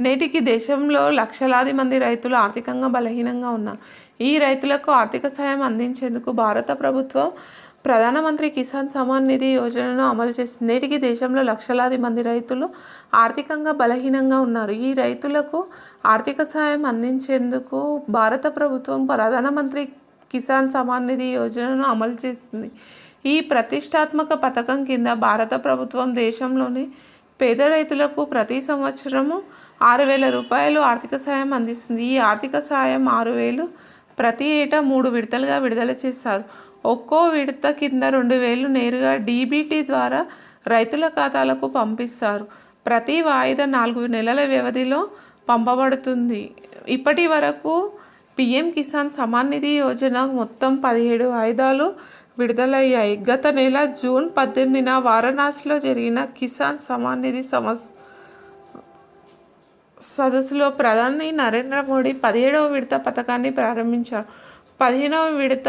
నేటికి దేశంలో లక్షలాది మంది రైతులు ఆర్థికంగా బలహీనంగా ఉన్నారు ఈ రైతులకు ఆర్థిక సాయం అందించేందుకు భారత ప్రభుత్వం ప్రధానమంత్రి కిసాన్ సమాన్ నిధి యోజనను అమలు చేసింది. నేటికి దేశంలో లక్షలాది మంది రైతులు ఆర్థికంగా బలహీనంగా ఉన్నారు. ఈ రైతులకు ఆర్థిక సాయం అందించేందుకు భారత ప్రభుత్వం ప్రధానమంత్రి కిసాన్ సమాన్ నిధి యోజనను అమలు చేసింది. ఈ ప్రతిష్టాత్మక పథకం కింద భారత ప్రభుత్వం దేశంలోని పేద రైతులకు ప్రతి సంవత్సరము ఆరు వేల రూపాయలు ఆర్థిక సాయం అందిస్తుంది. ఈ ఆర్థిక సాయం ఆరు వేలు ప్రతి ఏటా మూడు విడతలుగా విడుదల చేస్తారు ఒక్కో విడత కింద రెండు వేలు నేరుగా డీబీటీ ద్వారా రైతుల ఖాతాలకు పంపిస్తారు. ప్రతి వాయిదా నాలుగు నెలల వ్యవధిలో పంపబడుతుంది. ఇప్పటి వరకు పిఎం కిసాన్ సమాన్ నిధి యోజన మొత్తం పదిహేడు వాయిదాలు విడుదలయ్యాయి. గత నెల జూన్ పద్దెనిమిదిన వారణాసిలో జరిగిన కిసాన్ సమాన్ నిధి సమస్ సదస్సులో ప్రధాని నరేంద్ర మోడీ పదిహేడవ విడత పథకాన్ని ప్రారంభించారు పదిహేనవ విడత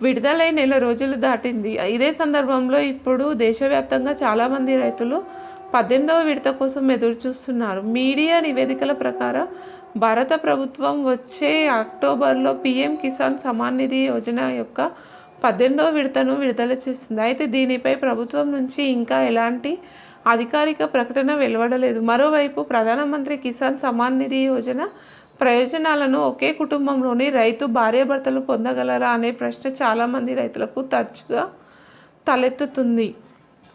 విడుదలై నెల రోజులు దాటింది. ఇదే సందర్భంలో ఇప్పుడు దేశవ్యాప్తంగా చాలామంది రైతులు పద్దెనిమిదవ విడత కోసం ఎదురు చూస్తున్నారు మీడియా నివేదికల ప్రకారం భారత ప్రభుత్వం వచ్చే అక్టోబర్లో పీఎం కిసాన్ సమాన్ నిధి యోజన యొక్క పద్దెనిమిదవ విడతను విడుదల చేస్తుంది. అయితే దీనిపై ప్రభుత్వం నుంచి ఇంకా ఎలాంటి అధికారిక ప్రకటన వెలువడలేదు. మరోవైపు ప్రధానమంత్రి కిసాన్ సమాన్ నిధి యోజన ప్రయోజనాలను ఒకే కుటుంబంలోని రైతు భార్యాభర్తలు పొందగలరా అనే ప్రశ్న చాలామంది రైతులకు తరచుగా తలెత్తుతుంది.